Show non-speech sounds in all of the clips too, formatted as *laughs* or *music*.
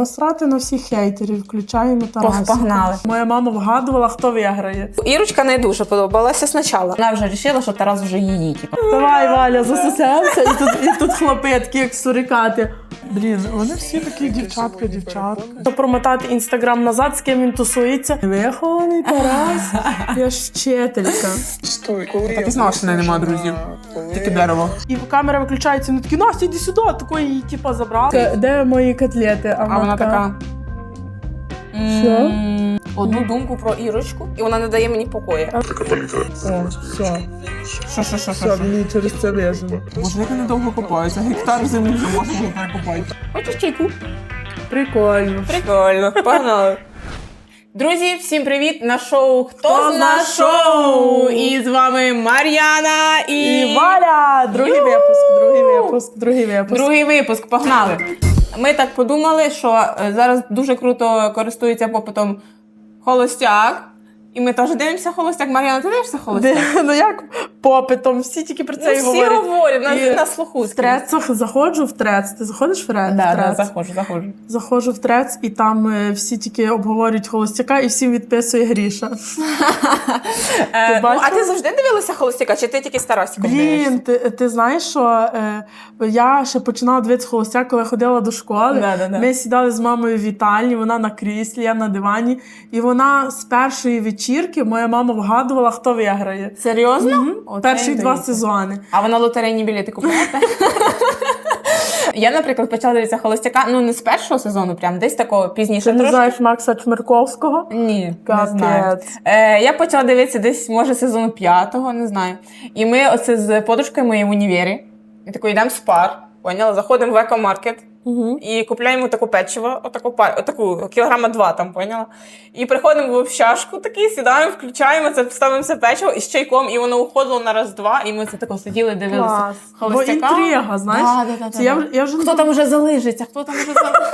насрати на всіх хейтерів, включаємо Тарасу. Погнали. Моя мама вгадувала, хто виграє. Ірочка не дуже подобалася спочатку. Вона вже вирішила, що Тарас вже її. Типу. Давай, Валя, засосемося, і тут, і тут хлопи такі, як сурикати. Блін, вони всі такі дівчатка, дівчатка. Щоб промотати інстаграм назад, з ким він тусується. Вихований Тарас, *laughs* я ж вчителька. Так ти знала, що в неї немає друзів. Тільки дерево. І камера виключається, вони такі, Настя, іди сюди, такої її типа забрали. Де мої котлети? А вона така. Що? Одну думку про Ірочку, і вона не дає мені покою. О, все, Що, що, що, все, що? мені через це вижено. Боже, як вони довго копаються. Гектар землі вже можна перекопати. Хочеш чайку? Прикольно. Прикольно, погнали. Друзі, всім привіт на шоу Хто, Хто зна шоу? шоу? І з вами Мар'яна і, І Валя! Випуск, другий випуск, другий випуск. другий випуск. Погнали. Ми так подумали, що е, зараз дуже круто користується попитом холостяк. І ми теж дивимося холостяк. Мар'яна, ти дивишся холостяк? Де, ну як попитом, всі тільки про це Ну, і всі говорять. говорять, на, І на слуху. В трецах заходжу в трец. Ти заходиш в? Да, в да, трец? заходжу, заходжу. Заходжу в трец, і там е, всі тільки обговорюють холостяка, і всім відписує Гріша. *laughs* Е, ну, бачила? а ти завжди дивилася холостяка, чи ти тільки з Тарасиком дивишся? Блін, ти, ти знаєш, що е, я ще починала дивитися холостяк, коли ходила до школи. Да, да, да. Ми сідали з мамою в вітальні, вона на кріслі, я на дивані. І вона з першої вечірки моя мама вгадувала, хто виграє. Серйозно? Мгм. Оце Перші два інтуїція. сезони. А вона лотерейні білети купуєте? *laughs* Я, наприклад, почала дивитися холостяка, ну не з першого сезону, прям десь такого пізніше Ти не трошки. знаєш Макса Чмирковського? Ні, не знаю. Е, я почала дивитися десь, може, сезону п'ятого, не знаю. І ми оце з подружкою моєю в універі. І тако йдемо з пар, поняла? Заходимо в екомаркет Угу. і купляємо таку печиво, отаку, отаку кілограма два там, поняла? І приходимо в общашку такий, сідаємо, включаємо це, ставимо це печиво і з чайком, і воно уходило на раз-два, і ми це тако сиділи, дивилися. Клас. Бо інтрига, знаєш? Да, да, да, Це да, я, да. вже- я вже Хто там уже залижиться, хто там уже залижиться.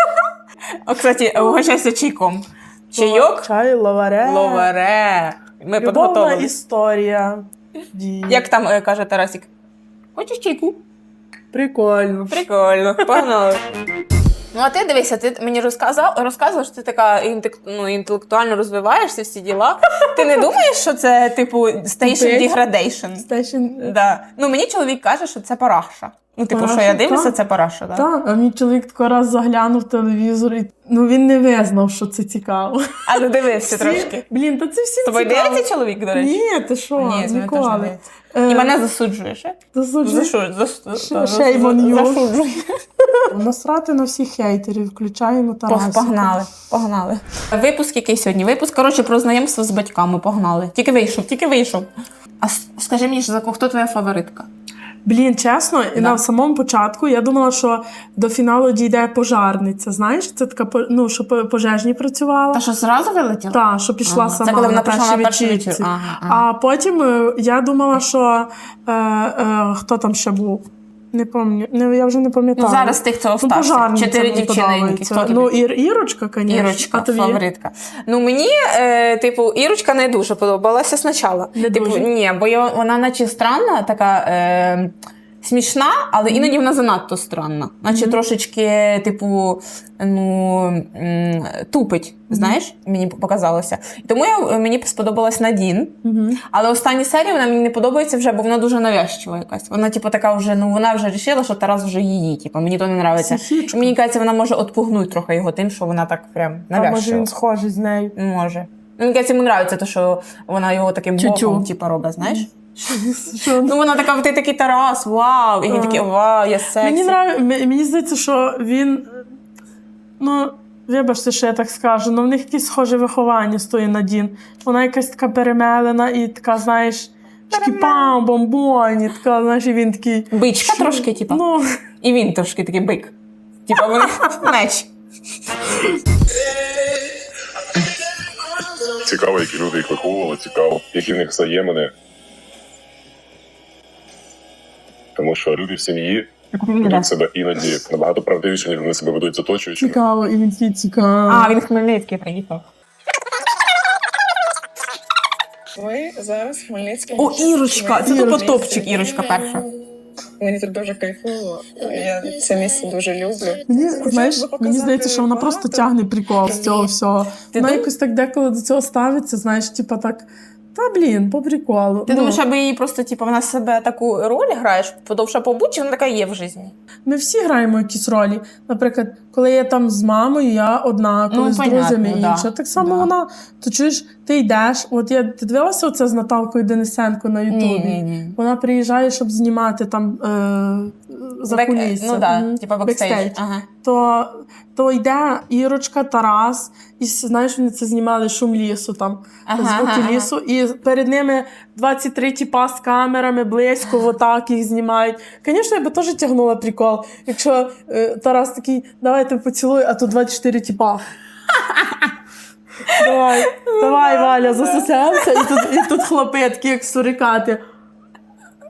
О, кстати, угощайся чайком. Чайок, Чай, лаваре. ловере. Ми Любовна підготовили. історія. Як там е, каже Тарасик? Хочеш чайку? Прикольно. Прикольно, погнали. Ну, а ти дивися, ти мені розказав, розказував, що ти така інтек, ну, інтелектуально розвиваєшся, всі діла. Ти не думаєш, що це, типу, station Тупить. degradation? Стешін. Да. Ну, мені чоловік каже, що це параша. Ну, типу, що Параша, я дивлюся, так. це параша, так? Так, а мій чоловік тако раз заглянув телевізор і ну він не визнав, що це цікаво. А ну дивився Всі- трошки. Блін, та це всі З тобою цікаво. дивиться чоловік, до речі? Ні, ти що? Ні, з мене теж не ніколи. дивиться. Е, І мене засуджуєш. Засуджуєш. засуджую. За що? За що? Ш- shame on you. Засуджує. Насрати на всіх хейтерів, включаємо Тарасика. Погнали, погнали. Випуск який сьогодні? Випуск, коротше, про знайомство з батьками. Погнали. Тільки вийшов, тільки вийшов. А скажи мені, за хто твоя фаворитка? Блін, чесно, і на самому початку я думала, що до фіналу дійде пожарниця. Знаєш, це така ну, що пожежні працювала. Та що зразу вилетіла? Та, що пішла Ага. сама Це коли вона на першій вечірці. Ага, ага. А потім е, я думала, що е, е, хто там ще був. Не пам'ятаю. Не, я вже не пам'ятаю. Ну зараз тих, хто Ну, остався. пожарниця Чотири. Хто тобі? Ну, Ір, Ірочка, звісно. Ірочка, а тобі? фаворитка. Ну мені, е, типу, Ірочка не дуже подобалася спочатку. Не типу, дуже? ні, бо я- вона наче странна, така е, смішна, але іноді вона занадто странна. Наче трошечки, типу, ну, тупить. Знаєш, мені показалося. І тому я, мені сподобалась Надін. Але останні серії вона мені не подобається вже, бо вона дуже навязчива якась. Вона, типу, така вже, ну вона вже вирішила, що Тарас вже її. Типу, мені то не подобається. Мені кажеться, вона може отпугнути трохи його тим, що вона так прям А може він схожий з нею. Може. Ну, мені кажеться, йому подобається що вона його таким боком, типу, робить, знаєш? Ну, вона така, ти такий Тарас, вау! І він такий, вау, я сексі. Мені, нрав... мені здається, що він. Ну, вибачте, що я так скажу, але в них якесь схоже виховання з тої Надін. Вона якась така перемелена і така, знаєш, шкіпам, бомбоні, така, знаєш, і він такий. Бичка «Що?» трошки, типу. Ну, І він трошки такий бик. Типа вони *laughs* меч. Цікаво, які люди їх виховували, цікаво, які в них взаємини. Тому що люди в сім'ї ведуть себе іноді набагато правдивіше, ніж вони себе ведуть з оточуючими. цікаво, і він такий цікаво. А, він Хмельницький приїхав. Ви зараз Хмельницький. О, Ірочка! Це тупо топчик, Ірочка перша. Мені тут дуже кайфово. Я це місце дуже люблю. Мені, знаєш, мені здається, що вона просто тягне прикол з цього всього. Вона якось так деколи до цього ставиться, знаєш, типа так. Та блін, по приколу. Ти Ну, думаєш, аби її просто, типу, вона себе таку роль граєш, подовше побуть, чи вона така є в житті? Ми всі граємо якісь ролі. Наприклад, коли я там з мамою, я одна, коли Ну, з понятно, друзями да. інша. Так само Да. вона. То чуєш, ти йдеш. От я ти дивилася оце з Наталкою Денисенко на Ютубі. Ні, ні, ні. Вона приїжджає, щоб знімати там е, за Бек- кулісся. Ну так, Мгм. типа бекстейдж. Ага. То, то йде Ірочка, Тарас, і знаєш, вони це знімали шум лісу там, Ага, звуки ага, ага. лісу, і перед ними 23 тіпа з камерами близько, отак їх знімають. Звісно, я би теж тягнула прикол. Якщо е, Тарас такий, давайте поцілуй, а тут 24 тіпа. *laughs* Давай, давай, Валя, засосемося, і тут, і тут хлопи такі, як сурикати.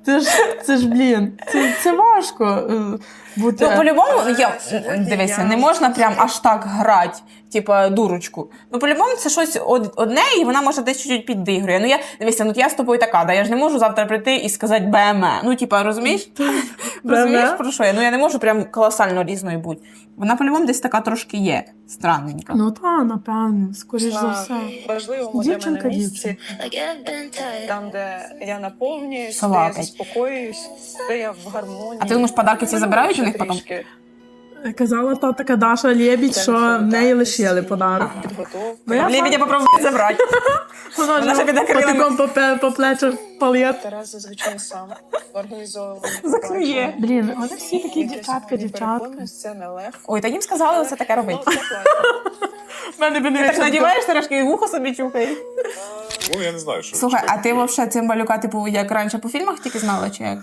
Це ж, це ж блін, це, це важко е, бути. Ну, по-любому, я, дивися, не можна прям аж так грати, типа дурочку. Ну, по-любому, це щось од- одне, і вона може десь чуть-чуть підігрує. Ну, я, дивися, ну я з тобою така, да, я ж не можу завтра прийти і сказати БМЕ. Ну, типа, розумієш? *laughs* *laughs* розумієш, про що я? Ну, я не можу прям колосально різною бути. Вона, по-любому, десь така трошки є, странненька. Ну та, напевне, скоріш за все. Для Дівчинка, мене місці, там, де я наповнююсь, де я заспокоююсь, де я в гармонії. А ти думаєш, подарки ці забирають у них потім? Казала та така Даша Лєбідь, що в неї лишили подарок. Ну, я Лебедя попробуй забрати. *laughs* Вона ж піде крилами. потиком по, пе- по плечах палет. Тарас зазвичай сам організовував. Закриє. Блін, вони всі такі дівчатка, дівчатка. Це нелегко. Ой, та їм сказали оце таке робити. Ну, це класно. В *laughs* мене би не Так надіваєш трошки і вухо собі чухай. Ну я не знаю, що Слухай, а ти взагалі цим малюка, типу, як раніше по фільмах тільки знала, чи як?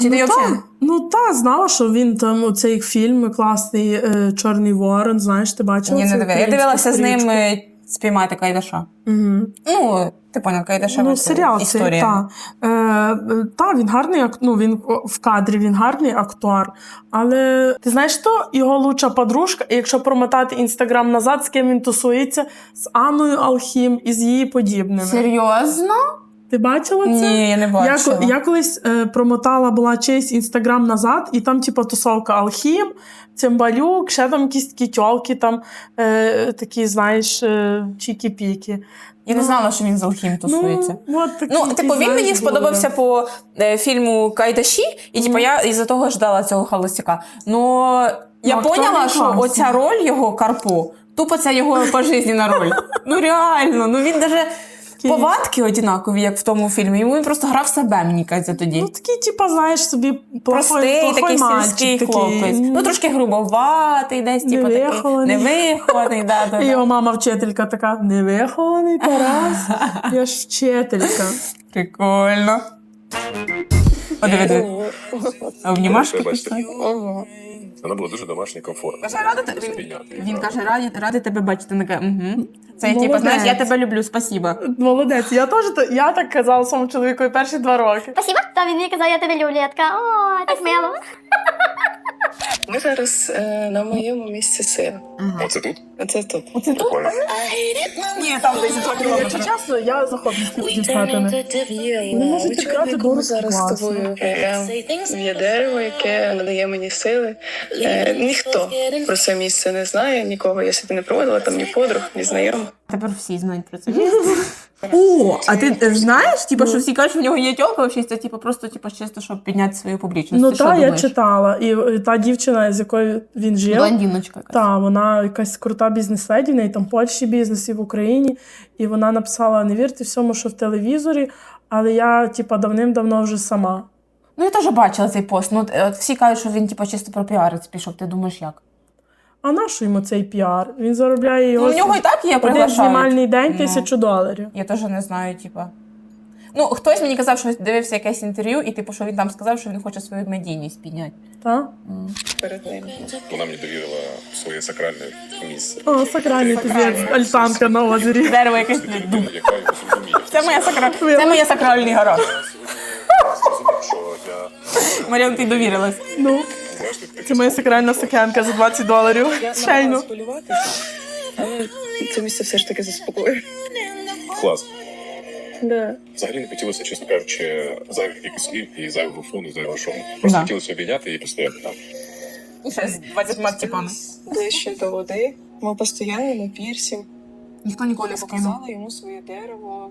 Чи Ну, та, ну та, знала, що він там оцей фільм класний е, Чорний Ворон, знаєш, ти бачила? Ні, не дивилася. Я дивилася з ним е, спіймати Кайдаша. Мгм. Ну, ти поняв, Кайдаша Ну, серіал цей, історія. та. Е, е, та, він гарний, ну, він в кадрі, він гарний актор. Але ти знаєш, що його лучша подружка, і якщо промотати інстаграм назад, з ким він тусується, з Анною Алхім і з її подібними. Серйозно? Ти бачила це? Ні, я не бачила. ко- я колись е, промотала була чийсь інстаграм назад, і там, типу, тусовка Алхім, Цимбалюк, ще там якісь такі тьолки, там е, такі, знаєш, е, чікі-піки. Я не знала, що він з Алхім тусується. Ну, от такі, Ну, типу, він мені були. сподобався по е, фільму Кайдаші, і типу, я із-за того ждала цього холостяка. Ну, я Ну, поняла, що класний. оця роль його Карпо, тупо це його пожизненна роль. Ну реально, ну він даже повадки однакові, як в тому фільмі. Йому він просто грав себе, мені кажеться, тоді. Ну, такий, типу, знаєш, собі плохой, Простий плохой такий мальчик сільський такий. хлопець. Ну, трошки грубоватий, десь, типу, такий Невихований. невихований. Да, да, *laughs* да. його мама вчителька така, невихований *laughs* Тарас, я ж вчителька. Прикольно. О, диви, диви. Обнімашки пішли. Ого. Вона була дуже домашня і комфортна. Каже, рада те- Спійняти. Він каже, раді, раді тебе бачити. Вона каже, угу. Це типу, Молодець. знаєш, я тебе люблю, спасіба. Молодець, я теж та- я так казала своєму чоловікові перші два роки. Спасибо. Та він мені казав, я тебе люблю. Я така, о, так мило. Ми зараз е, на моєму місці сил. Оце тут? Оце тут. Оце тут? Ні, там десь два Якщо чесно, я захоплююсь дівчатами. Є Не можу чекати дуже зараз з тобою. Є дерево, яке надає мені сили. Е, ніхто про це місце не знає, нікого я сюди не проводила, там ні подруг, ні знайомих. Тепер всі знають про це. *laughs* О, а ти е, знаєш, типу, що всі кажуть, що в нього є тьолка, взагалі це типу, просто типу, чисто, щоб підняти свою публічність. Ну Ти що та, я думаєш? читала. І е, та дівчина, з якою він жив, Блондиночка якась. та, вона якась крута бізнес-леді, в неї там в Польщі бізнес і в Україні. І вона написала: не вірте всьому, що в телевізорі, але я, типа, давним-давно вже сама. Ну, я теж бачила цей пост. Ну, от, от всі кажуть, що він типу, чисто про піарець пішов. Ти думаєш, як? А на що йому цей піар? Він заробляє Ну, його у нього і так є один приглашають. знімальний день Ну. тисячу доларів. Я теж не знаю, типа. Ну, хтось мені казав, що дивився якесь інтерв'ю, і типу, що він там сказав, що він хоче свою медійність підняти. Та? перед ним. Вона мені довірила своє сакральне місце. О, сакральний тобі альтанка на озері. Дерево якесь. Яка його зрозуміє. Це моя сакра... Це моя сакральний гараж. Зрозумів, що я Маріан, ти довірилась. Ну, ти це моя сакральна стаканка за 20 доларів. Хвилюватися, але це місце все ж таки заспокоює. клас. Да. Взагалі не хотілося, чесно кажучи, зайвих якихось слів і зайвого фону, зайвого шуму. Просто Да. хотілося обійняти і постояти там. Ще з 20 типами. Ближче до води. Ми постояли на пірсі. Ніхто ніколи не скинув. Показала йому своє дерево.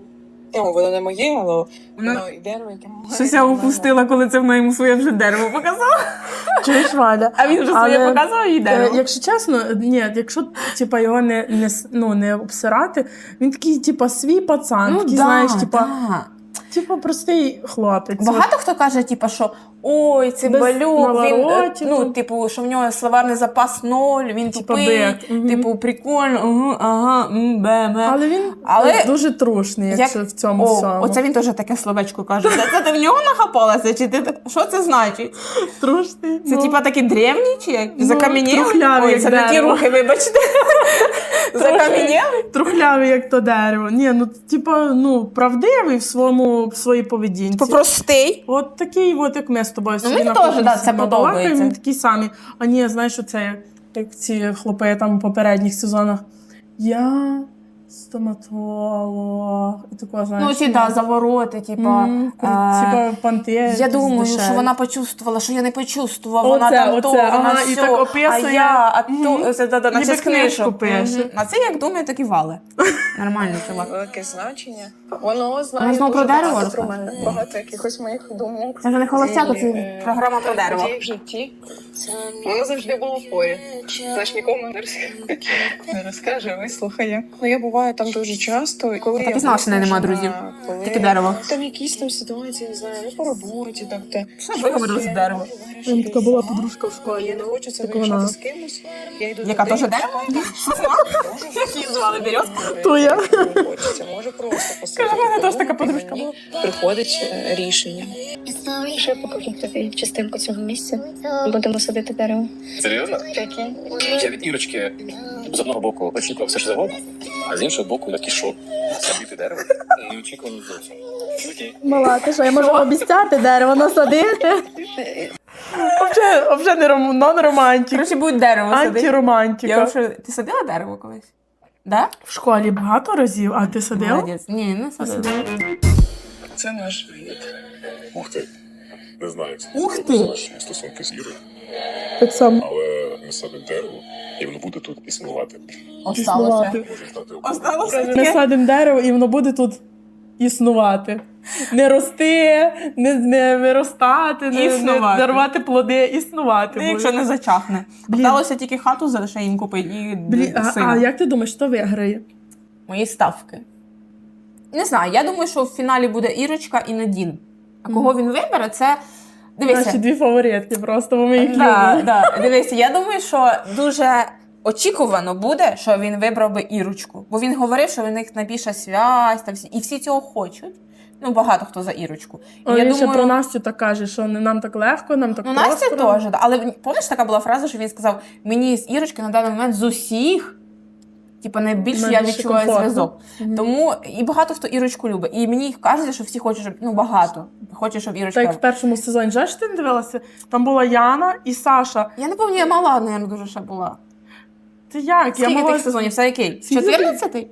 Ну, воно не моє, але воно і дерево, яке має. Щось я упустила, коли це вона йому своє вже дерево показала. Чуєш, Валя? А він вже своє показав і Е, дерево. Якщо чесно, ні, якщо типа його не, не, ну, не обсирати, він такий, типа, свій пацан, такий, знаєш, типа, да. типа простий хлопець. Багато хто каже, типу, що ой, це балюк, він, е, ну, типу, що в нього словарний запас ноль, він Типа тупий, бек, мгм. типу, прикольно, ага, ага, м, бе, бе. Але він Але- е, дуже трушний, якщо в цьому О, всьому. оце він теж таке словечко каже. Це, це ти в нього нахапалася? Чи ти так- що це значить? трушний. Це ну. типа такі древні чи як? Ну, Закам'яніли? трухляві, Ой, як це не ті дерево. рухи, вибачте. *laughs* Закам'яніли? Трухлявий, як то дерево. Ні, ну типа, ну, правдивий в своєму в своїй поведінці. Типа простий. От такий, от як ми з тобою Ну, мені теж, да, це подобається. Він такий самий. А ні, знаєш, оце як ці хлопи там в попередніх сезонах. Я стоматолог. І такого, знаєш. Ну, ці да, завороти, типа. м, кру- а, типа панти. Я думаю, що вона почувствувала, що я не почувствував, вона Оце, там то, оце, вона ага, і сьо, так а описує. я, а Мгм. то, це, да, да, наче з книжок. книжку пише. Мгм. А це як думає, так і вали. Нормально, чувак. Велике значення. Воно знає знову дуже про дерево багато про розказує? мене. Багато якихось моїх думок. Це вже не холостяк, І, це е, програма про дерево. подій в житті. Воно завжди було поряд. Знаєш, нікому не розкаже. Не розкаже, вислухає. Ну я буваю там дуже часто. і Коли я знала, що не нема друзів. коли Тільки дерево. Там якісь там ситуації, не знаю, ну по роботі, так те. Що ви говорили за дерево? Там така була подружка в школі. Я не хочу це вирішати вона. з кимось. Я йду Яка теж дерево? Як її звали? Березка? То я. Хочеться, може просто посидіти. Каже, в мене теж така подружка була. Приходить е, рішення. Ще покажу тобі частинку цього місця. Будемо садити дерево. Серйозно? Я від Ірочки з одного боку очікував все що завгодно, а з іншого боку такий шок. Садити дерево. Неочікувано зовсім. Окей. Мала, ти що, я можу обіцяти дерево насадити? Взагалі, взагалі не ром... нон-романтик. Коротше, будуть дерево садити. Антиромантика. Я вже... Ти садила дерево колись? Да? В школі багато разів, а ти садила? Молодець. Ні, не садила. Це наш вид. Ух ти. Не знаю, як це Ух ти! наші стосунки з Ірою, Так само. але ми садимо дерево, і воно буде тут існувати. Осталося. Може стати Осталося Ми таке. садимо дерево, і воно буде тут існувати. Не рости, не, не виростати, не, Існувати. не дарувати плоди, існувати. Ну, буде. якщо не зачахне. Блін. Осталося тільки хату за лише їм купити і Блін, а, сина. а як ти думаєш, хто виграє? Мої ставки. Не знаю, я думаю, що в фіналі буде Ірочка і Надін. А кого він вибере, це. Дивися. Наші дві фаворитки просто, бо ми їх Да, да. Дивися, я думаю, що дуже очікувано буде, що він вибрав би Ірочку. Бо він говорив, що в них найбільша связь, та всі, і всі цього хочуть. Ну, багато хто за Ірочку. І я він думаю, ще про Настю так каже, що не нам так легко, нам так Ну, просто. Настя теж, да. але пам'ятаєш, така була фраза, що він сказав: мені з Ірочки на даний момент з усіх, типу, найбільше я Найбільше відчуваю комфортно. зв'язок. Мгм. Тому і багато хто Ірочку любить. І мені кажеться, що всі хочуть, щоб ну багато хочуть, щоб Ірочка. Так як в першому сезоні, знаєш, ти не дивилася? Там була Яна і Саша. Я не пам'ятаю, я мала, наверное, дуже ще була. Ти як? Скільки тих сезонів? Все який? Скільки? 14-й?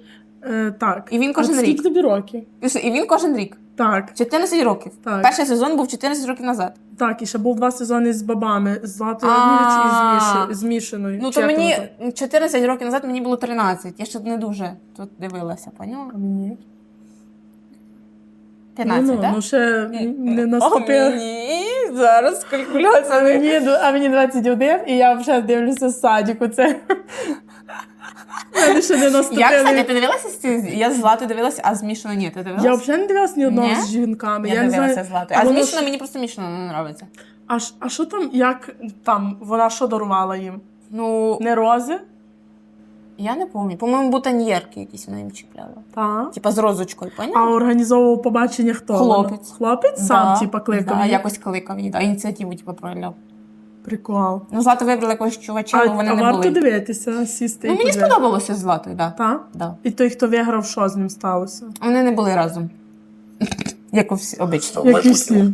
Е, так. І він кожен рік. Скільки тобі років? І він кожен рік. Так, 14 років. Так. Перший сезон був 14 років назад. так. І ще був два сезони з бабами, з Златою Ніч і з, Міші, з Мішиною. Ну Чи то як мені воно так? 14 років назад мені було 13. Я ще не дуже тут дивилася, поняла? А мені? 15, ну, так? ну, ще не наступило. мені зараз калькуляція. А мені, а мені 21, і я вже дивлюся з садіку. Це мене ще не Я, кстати, ти дивилася з ці- Я з Златою дивилася, а з Мішиною ні, ти дивилася? Я взагалі не дивилася ні одного Ні? з жінками. Я не дивилася знаю, з Златою. А воно ж- Мішиною мені просто Мішина не подобається. А, ш- а що там, як там, вона що дарувала їм? Ну, Не рози? я не пам'ятаю. По-моєму, бутоньєрки якісь вона їм чіпляла. Так. Типа з розочкою, А поняла? організовував побачення хто? Хлопець. Хлопець сам, типа, кликав. Да, якось кликав її, да, ініціативу типу, проявляв. Прикол. Ну, Злата вибрала якогось чувача, бо вони а не варто були. дивитися, сісти Ну, і мені подивитися. сподобалося з Златою, так. Да. Так? Да. І той, хто виграв, що з ним сталося? Вони не були разом. *laughs* Як у всі обично. Майбутньому. всі?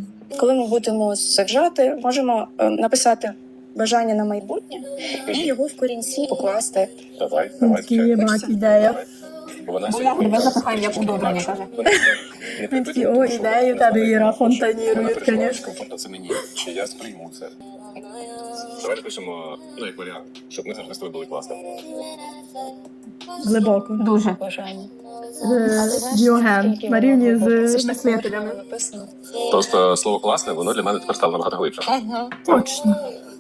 Коли ми будемо саджати, можемо е, написати бажання на майбутнє і його в корінці покласти. Давай, давай. Такі є мать ідея. Бо вона Тебе запихаємо як удобрення, каже. Він такі, «О, ідеї в тебе, Іра, фонтанірують, конечно». Комфортно це мені, чи я сприйму це. Давай напишемо, ну, як варіант, щоб ми завжди з тобою були класно. Глибоко. Дуже. Бажання. Діоген на рівні з мислителями. Просто слово класне, воно для мене тепер стало набагато глибше. Точно.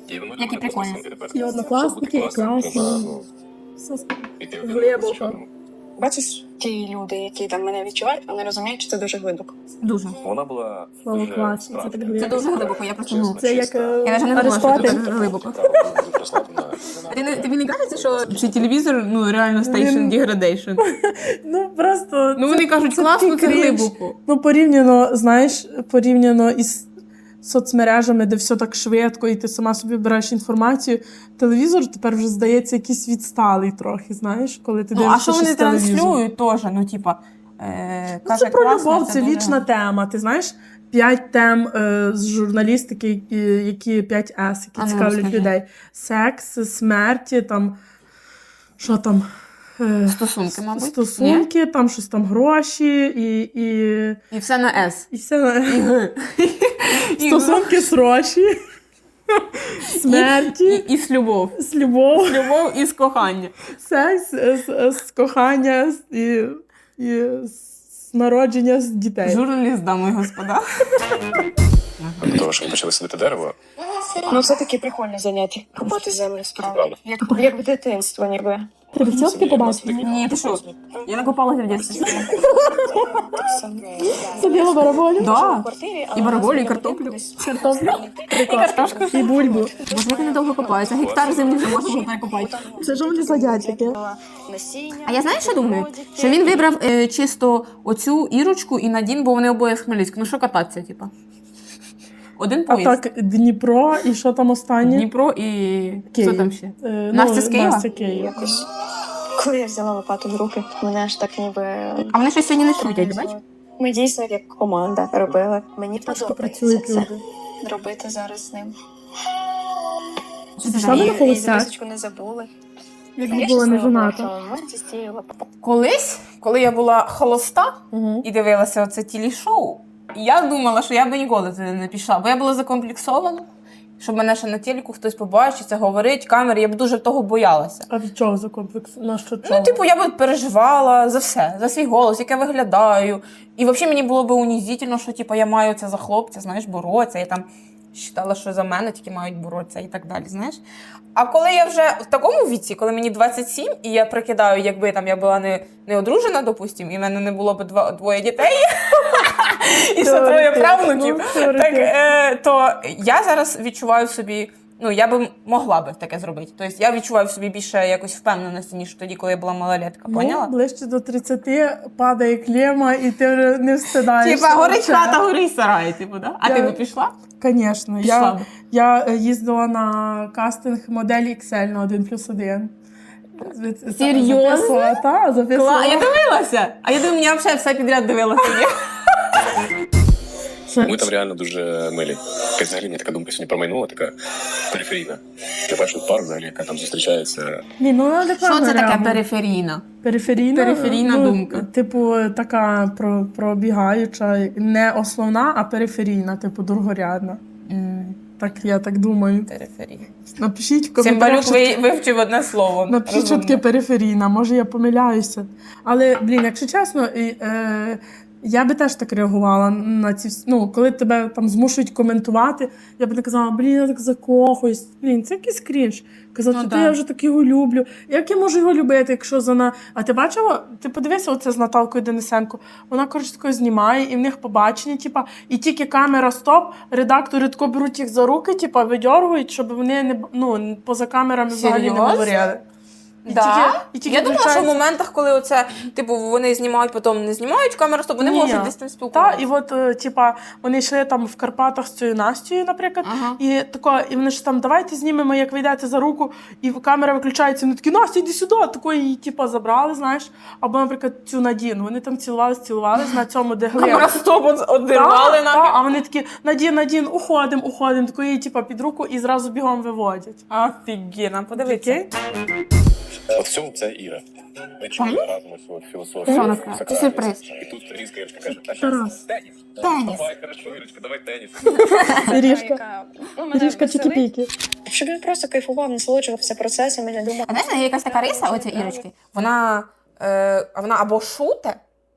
І воно Які прикольні. І однокласники, і класні. ну, Все Глибоко. Бачиш, ті люди, які там мене відчувають, вони розуміють, що це дуже глибоко. Дуже. Вона була Слово дуже класно, це так Це дуже глибоко, я просто ну. Чесно, Це як е, Я навіть не думала, що це так глибоко. Ти не- Тобі не кажеться, що чи телевізор ну реально стейшн Він- деградейшн? Ну просто Ну вони кажуть, це класно, це глибоко. Ну, порівняно, знаєш, порівняно із соцмережами, де все так швидко, і ти сама собі береш інформацію. Телевізор тепер вже здається якийсь відсталий трохи, знаєш, коли ти Ну, а що вони транслюють теж? Ну, типа, е, Ну, це про любов, це вічна тема. Ти знаєш, п'ять тем е, з журналістики, які, 5 С, які А ну, цікавлять людей. Секс, смерті, там. Що там? Е, Стосунки, мабуть. Стосунки, там щось там гроші і, і, І все на С. і все. І Г. І Стосунки срочі, І, смерті, і з любов. з любов, Любов і з кохання. секс, з, з кохання і, і з народження з дітей. Журналіст, дамо і господа. До того, що ми почали садити дерево, Ну, це таке прикольне заняття. Копати землю справді. Як, як в дитинство, ніби. Прибцьовки побачили? Ні, ти що? Я накопалася в дитинстві. Садила бараболю, Да. І бараболю, і картоплю. картоплю, І картошку. і бульбу. Як вони довго копаються. Гектар землі вже можна було перекопати. Це ж вони садять А я знаю, що думаю? Що він вибрав е, чисто оцю ірочку і Надін, бо вони обоє з Хмельницького. Ну що кататися, типа? Один А так, Дніпро і що там останнє? Дніпро і Київ. що там ще? Е, Настя з Києва? Настя Київ. Якось. Коли я взяла лопату в руки, мене аж так ніби. А вони щось сьогодні не шутять, бачиш? Ми дійсно як команда робили. Мені подобається це робити зараз з ним. Що за- на холостяк? не забули. Якби була не лопатою. Колись, коли я була холоста Угу. і дивилася оце тілішоу, я думала, що я би ніколи туди не пішла, бо я була закомплексована, щоб мене ще на телеку хтось побачить, це говорить, камери, я б дуже того боялася. А від чого за комплекс? Що чого? Ну, типу, я б переживала за все, за свій голос, як я виглядаю. І взагалі мені було б унізительно, що типу, я маю це за хлопця, знаєш, боротися. Я там вважала, що за мене тільки мають боротися і так далі. знаєш. А коли я вже в такому віці, коли мені 27, і я прикидаю, якби там я була не, не одружена, допустим, і в мене не було б два, двоє дітей, *laughs* і ще троє правнуків, ну, так, е, то я зараз відчуваю собі. Ну, я би могла би таке зробити. Тобто я відчуваю в собі більше якось впевненості, ніж тоді, коли я була малолетка. Поняла? Ну, ближче до 30 падає клема, і ти не встидаєш. Типа горить хата, горить сарай, типу, да? А Я- ти би пішла? Звісно, я, б. я е, їздила на кастинг моделі XL на 1 плюс 1. Серйозно? Так, записувала. Кла... Я дивилася. А я думаю, мені взагалі все підряд дивилася. *laughs* Ми там реально дуже милі. Взагалі мені така думка сьогодні промайнула, така периферійна. Я бачу пару взагалі, яка там зустрічається. Ні, ну адекватно Що це таке периферійна? Периферійна, Периферійна ну, думка. Типу, така про, пробігаюча, не основна, а периферійна, типу, другорядна. Так, я так думаю. Периферійна. Напишіть в коментарях. Цимбалюк що- ви- вивчив одне слово. Напишіть, що Розумно. периферійна, може я помиляюся. Але, блін, якщо чесно, і, е, я би теж так реагувала на ці ну, коли тебе там змушують коментувати, я би не казала, блін, я так закохуюсь. Блін, це якийсь крінж. Казати, Ну, ти да. я вже так його люблю. Як я можу його любити, якщо за на. А ти бачила? Ти подивися оце з Наталкою Денисенко. Вона коротше тако знімає, і в них побачення, типа, і тільки камера стоп, редактори тако беруть їх за руки, типа, видьоргують, щоб вони не ну, поза камерами взагалі не говорили. І Да? тільки- і тільки Я думала, що в включається- моментах, коли оце, типу, вони знімають, потім не знімають камеру, то вони Ні. можуть десь там Та, спілкуватися. і от, е, типа, вони йшли там в Карпатах з цією Настю, наприклад, Ага. і тако, і вони ж там, давайте знімемо, як ви йдете за руку, і камера виключається, вони такі, Настя, іди сюди, тако її, типа, забрали, знаєш. Або, наприклад, цю Надін, вони там цілувались, цілувались на цьому, де глина. Камера стоп от- одірвали Та, на. а вони такі, Надін, Надін, уходимо, уходимо, тако її, типа, під руку і зразу бігом виводять. Офігенно, подивіться. Окей? От в цьому це Іра. Ми чули разом ось от філософію. Що вона сказала? Це сюрприз. І тут різка Ірочка каже, а Тарас. теніс. Теніс. Давай, хорошо, Ірочка, давай теніс. *laughs* Ріжка. Ріжка веселить. чики-піки. Щоб він просто кайфував, насолоджувався процесом і не думав. А знаєш, якась така риса, оця Ірочки, вона, е, вона або шуте,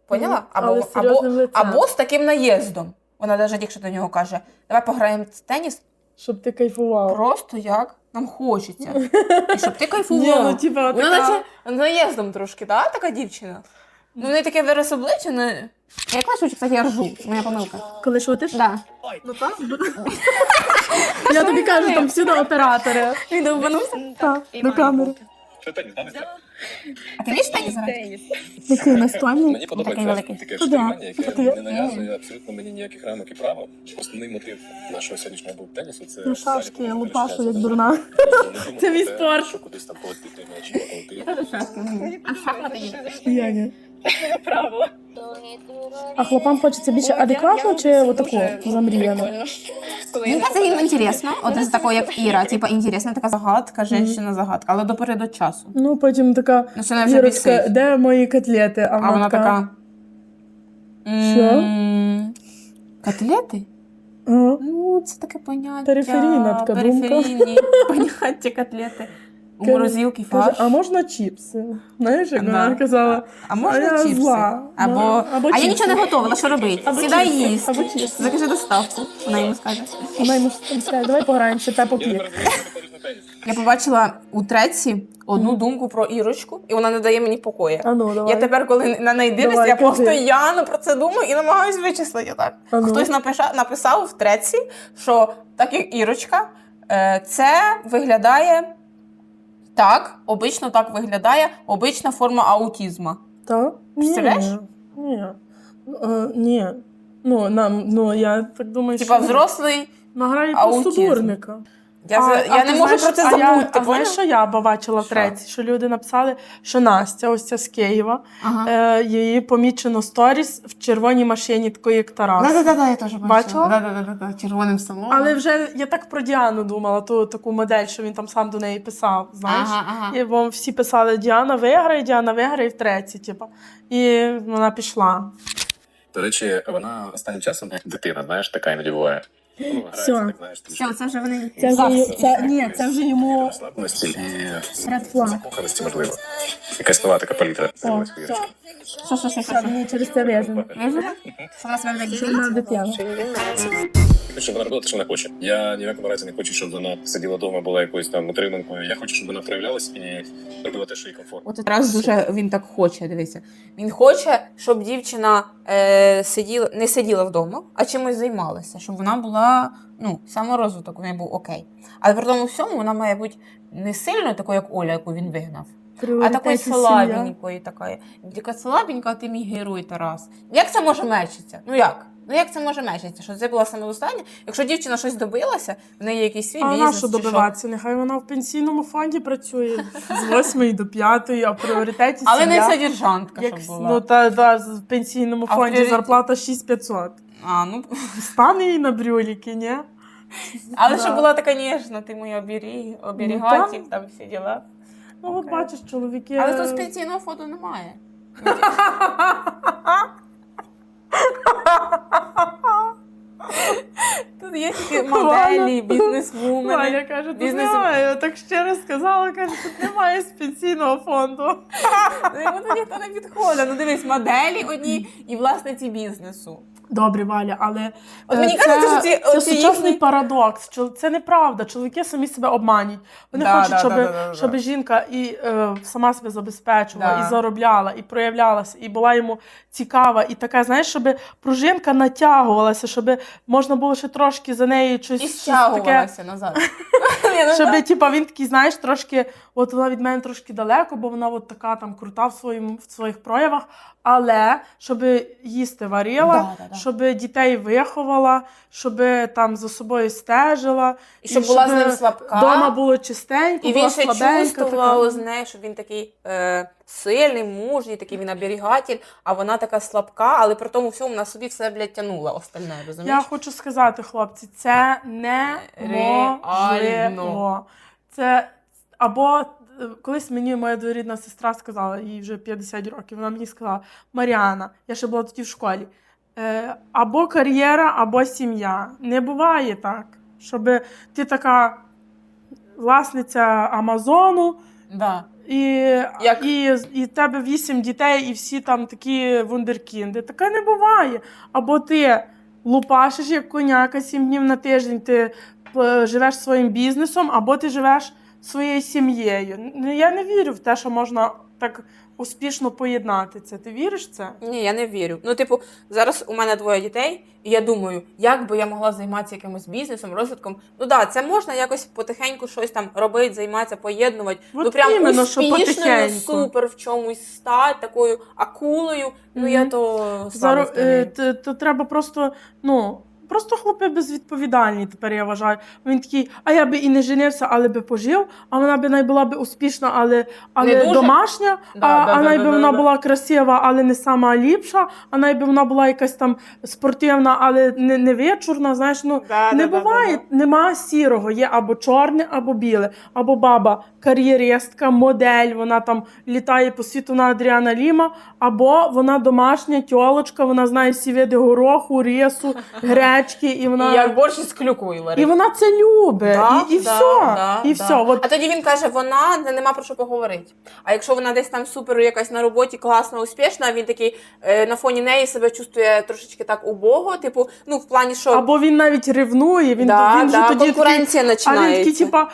поняла? Або, з або, або з таким наїздом. Вона навіть якщо до нього каже, давай пограємо в теніс, Щоб ти кайфував. просто як нам хочеться. І щоб ти кайфував. *laughs* Ні, ну типа Вона така... наче наїздом трошки, так? така дівчина? Ну, не таке вираз обличчя, але. Я як бачу, кстати, я ржу. Моя помилка. Коли шутиш? Да. Ну так. Я тобі кажу, там всюди оператори. Він довбанувся. Так, до камери. Що теніс, да? А ти вмієш теніс грати? Який настольний? Мені такий подобається великий. таке Туди. штурмання, яке не нав'язує абсолютно мені ніяких рамок і правил. Основний мотив нашого сьогоднішнього був тенісу це Ну, шашки, я лупашу, як дурна. Не думати Це мій про те, спорт. Що кудись там полетити м'яч, полетити. А шахмати є? Я ні. Правило. А хлопам хочеться більше адекватно чи отако замріяно? Мені кажется, їм інтересно, от з такою, як Іра, типа інтересна така загадка, жінщина-загадка, але допереду часу. Ну, потім така, Ну, бісить. де мої котлети? А А вона така. Що? Котлети? Ну, це таке поняття. Периферійна така думка. Периферійні поняття котлети. У морозилки фарш. а можна чіпси? Знаєш, як вона казала, А можна я чіпси? зла. Або... Ну, або а я нічого не готувала, що робити? Або Сідай їсти. або чіпси. Закажи доставку. Вона йому скаже. вона йому скаже, давай пограємося ходиш на теніс. Я побачила у треці одну думку про Ірочку, і вона не дає мені покою. А ну, давай. Я тепер, коли на неї дивлюсь, я постійно про це думаю і намагаюся вичислити так. А ну. Хтось напиша, написав в треці, що так як Ірочка, е, це виглядає так, обично так виглядає обична форма аутізму. Так? Представляєш? Ні. Ні. Е, ні. Ну, нам, ну, я так думаю, Типа що взрослий. аутизм. просто дурника. Я, А- за- а не можу знаєш, про це а я- забути. А знаєш, що я побачила в Що? треці? Що люди написали, що Настя, ось ця з Києва, Ага. е, її помічено сторіс в червоній машині, такої як Тарас. Да-да-да, я теж бачила. Бачила? Да-да-да, червоним салоном. Але вже я так про Діану думала, ту таку модель, що він там сам до неї писав. Знаєш? Ага, ага. І бо всі писали Діана виграє, Діана виграє в треці, типу. І вона пішла. До речі, вона останнім часом дитина, знаєш, така іноді буває. Трішки Все, це вже вони. Це вже, це, ні, це вже йому Слабкості і Red flag. закоханості, можливо. Якась нова така палітра. О. Що, що, що, що? мені через це. Вижила? Що себе так Вона дитина. Щоб вона робила те, що вона хоче. Я ні в якому разі не хочу, щоб вона сиділа вдома, була якоюсь там утриманкою. Я хочу, щоб вона проявлялась і робила те, що їй комфортно. От якраз дуже він так хоче, дивися. Він хоче, щоб дівчина е, сиділа, не сиділа вдома, а чимось займалася, щоб вона була, ну, саморозвиток у неї був окей. Але при тому всьому вона має бути не сильно такою, як Оля, яку він вигнав, а такою слабенькою, такою. Така слабенька, а ти мій герой Тарас. Як це може мечитися? Ну як? Ну як це може мечитися? Що це була самодостатня? Якщо дівчина щось добилася, в неї якийсь свій А бізнес. на що добиватися? Нехай вона в пенсійному фонді працює з 8 до 5, а в пріоритеті Але не сім'я. содержанка, Як, щоб була. ну, та, та, в пенсійному А фонді пріоритеті? зарплата 6500. А, ну, *laughs* Стане їй на брюліки, ні? але Да. щоб була така ніжна, ти мої оберіг, оберігатів, Ну, там всі діла. Ну, от бачиш, чоловіки. Але тут з пенсійного фото немає. *laughs* Тут є тільки моделі, бізнес-вумени. Валя каже, тут Бізнес- немає. Я так раз сказала, каже, тут немає з пенсійного фонду. Ну, Йому ніхто не підходить. Ну дивись, моделі одні і власниці бізнесу. Добре, Валя, але От е, мені це, кажеться, що ці- це оці сучасний їхні- парадокс. Це неправда. Чоловіки самі себе обманюють. Вони Да, хочуть, да, щоб, да, да, щоб жінка і е, сама себе забезпечувала, Да. і заробляла, і проявлялася, і була йому цікава, і така, знаєш, щоб пружинка натягувалася, щоб можна було ще трошки за нею щось, І щось таке. назад. *laughs* Ну, Щоб, типа, він такий, знаєш, трошки, от вона від мене трошки далеко, бо вона от така там крута в, своїм, в своїх проявах, але щоб їсти варила, Да, да, да. Щоб дітей виховала, щоб там за собою стежила. І щоб була з ним слабка. Вдома було чистенько, І була він ще чувствував з нею, що він такий е, сильний, мужній, такий він оберігатель, а вона така слабка, але при тому всьому на собі все, блядь, тянула остальне, Я хочу сказати, хлопці, це Реально. Це або е, колись мені моя двоюрідна сестра сказала, їй вже 50 років, вона мені сказала: Маріана, я ще була тоді в школі. Е, або кар'єра, або сім'я. Не буває так, щоб ти така власниця Амазону, Да. і, Як- і, і в тебе вісім дітей, і всі там такі вундеркінди. Таке не буває. Або ти лупашиш як коняка сім днів на тиждень, ти е, живеш своїм бізнесом, або ти живеш своєю сім'єю. Я не вірю в те, що можна так успішно поєднати це. Ти віриш в це? Ні, я не вірю. Ну, типу, зараз у мене двоє дітей, і я думаю, як би я могла займатися якимось бізнесом, розвитком. Ну да, це можна якось потихеньку щось там робити, займатися, поєднувати. От ну прям іменно, що успішною, потихеньку. супер в чомусь стати, такою акулою. Ну я Мгм. то Зараз, слабо е, то, то треба просто, ну. Просто хлопець безвідповідальний тепер я вважаю. Він такий, а я би і не женився, але би пожив, а вона би най була би успішна, але, але домашня, Да, а, да, а да, най да, би да, вона да. була красива, але не сама ліпша, а най би вона була якась там спортивна, але не, не вечорна. Знаєш, ну Да, не да, да, буває, нема сірого, є або чорне, або біле, або баба кар'єристка, модель, вона там літає по світу на Адріана Ліма, або вона домашня тьолочка, вона знає всі види гороху, рису, *laughs* гречки, і вона, І як борщ із клюкою варить. і вона це любить. Да, і і да, все. да, і да. все. От, А тоді він каже, вона не- нема про що поговорити. А якщо вона десь там супер якась на роботі класна, успішна, він такий е, на фоні неї себе чувствує трошечки так убого, типу, ну в плані, що або він навіть ревнує, він, да, він да, тоді конкуренція такий, а він починається. такий, типа,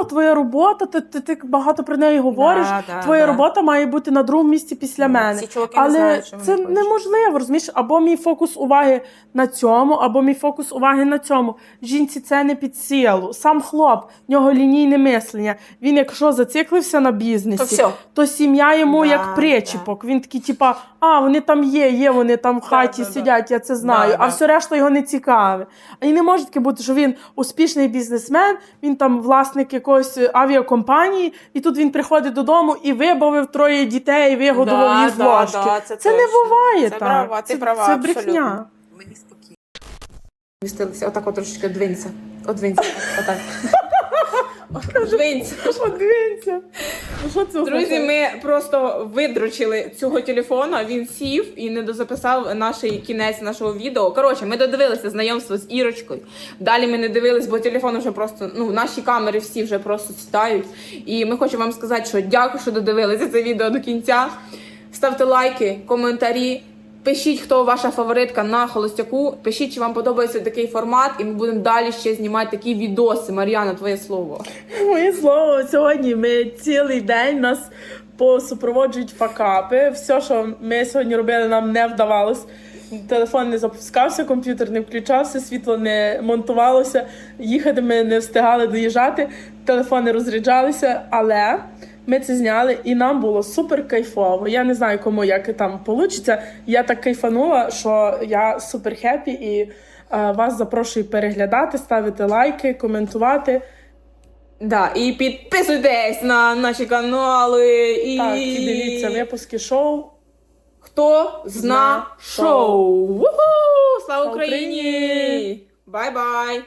а, твоя робота, ти, ти, ти багато про неї говориш. Да, да, Твоя да. робота має бути на другому місці після Да, мене. ці чуваки не Але знають, що вони це хочуть. неможливо, розумієш? Або мій фокус уваги на цьому, або мій фокус уваги на цьому. Жінці це не під силу. Сам хлоп, в нього лінійне мислення. Він, якщо зациклився на бізнесі, То все. то сім'я йому Да, як причіпок. Він такий, типа, а вони там є, є, вони там в хаті да, да. сидять, я це знаю, Да, а да. все решта його не цікаве. А і не може таке бути, що він успішний бізнесмен, він там власник якоїсь авіакомпанії, і тут він приходить додому і вибавив троє дітей, вигодував Да, їх з ложки. да, це це не буває Це так. права, ти це, права, це абсолютно. брехня. Мені спокійно. Містилися, отак от трошечки двинься. Одвинься. *laughs* Отак. Ну що це Друзі, означає? ми просто видручили цього телефона. Він сів і не дозаписав наш кінець нашого відео. Коротше, ми додивилися знайомство з Ірочкою. Далі ми не дивились, бо телефон вже просто ну наші камери всі вже просто сідають. І ми хочемо вам сказати, що дякую, що додивилися це відео до кінця. Ставте лайки, коментарі. Пишіть, хто ваша фаворитка на холостяку. Пишіть, чи вам подобається такий формат, і ми будемо далі ще знімати такі відоси. Мар'яна, твоє слово. Моє слово, сьогодні ми цілий день нас посупроводжують факапи. Все, що ми сьогодні робили, нам не вдавалось. Телефон не запускався, комп'ютер не включався, світло не монтувалося, їхати ми не встигали доїжджати, телефони розряджалися, але ми це зняли і нам було супер кайфово. Я не знаю, кому як там вийде. Я так кайфанула, що я супер хеппі і е, вас запрошую переглядати, ставити лайки, коментувати. Да, і підписуйтесь на наші канали. І Так, і дивіться випуски шоу. хто зна Зна шоу. Уху! Слава! Україні! Бай-бай!